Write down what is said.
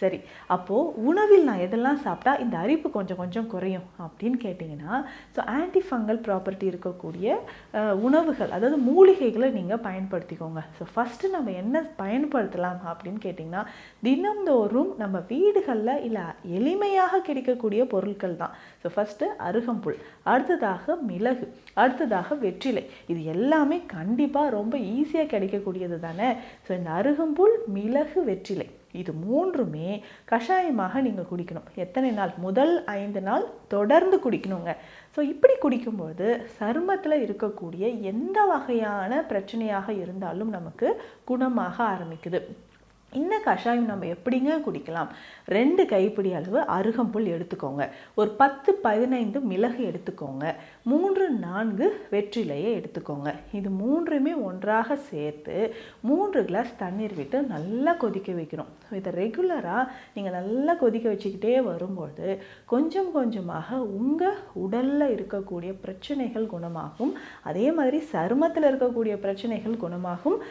சரி அப்போது உணவில் நான் எதெல்லாம் சாப்பிட்டா இந்த அரிப்பு கொஞ்சம் கொஞ்சம் குறையும் அப்படின்னு கேட்டிங்கன்னா ஸோ ஆன்டிஃபங்கல் ப்ராப்பர்ட்டி இருக்கக்கூடிய உணவுகள் அதாவது மூலிகைகளை நீங்கள் பயன்படுத்திக்கோங்க. ஸோ ஃபஸ்ட்டு நம்ம என்ன பயன்படுத்தலாம் அப்படின்னு கேட்டிங்கன்னா தினம்தோறும் நம்ம வீடுகளில் இல்லை எளிமையாக கிடைக்கக்கூடிய பொருட்கள் தான். ஸோ ஃபஸ்ட்டு அருகம்புல் அடுத்ததாக மிளகு அடுத்ததாக வெற்றிலை. இது எல்லாமே கண்டிப்பாக ரொம்ப ஈஸியாக கிடைக்கக்கூடியது தானே? ஸோ இந்த அருகம்புல் மிளகு வெற்றிலை. இது மூன்றுமே கஷாயமாக நீங்கள் குடிக்கணும். எத்தனை நாள்? முதல் ஐந்து நாள் தொடர்ந்து குடிக்கணுங்க. ஸோ இப்படி குடிக்கும்போது சருமத்தில் இருக்கக்கூடிய எந்த வகையான பிரச்சனையாக இருந்தாலும் நமக்கு குணமாக ஆரம்பிக்குது. இந்த கஷாயம் நம்ம எப்படிங்க குடிக்கலாம்? ரெண்டு கைப்பிடி அளவு அருகம்புல் எடுத்துக்கோங்க. ஒரு பத்து பதினைந்து மிளகு எடுத்துக்கோங்க. மூன்று நான்கு வெற்றிலையை எடுத்துக்கோங்க. இது மூன்றுமே ஒன்றாக சேர்த்து மூன்று கிளாஸ் தண்ணீர் விட்டு நல்லா கொதிக்க வைக்கணும். இதை ரெகுலராக நீங்கள் நல்லா கொதிக்க வச்சுக்கிட்டே வரும்போது கொஞ்சம் கொஞ்சமாக உங்கள் உடலில் இருக்கக்கூடிய பிரச்சனைகள் குணமாகும். அதே மாதிரி சருமத்தில் இருக்கக்கூடிய பிரச்சனைகள் குணமாகும்.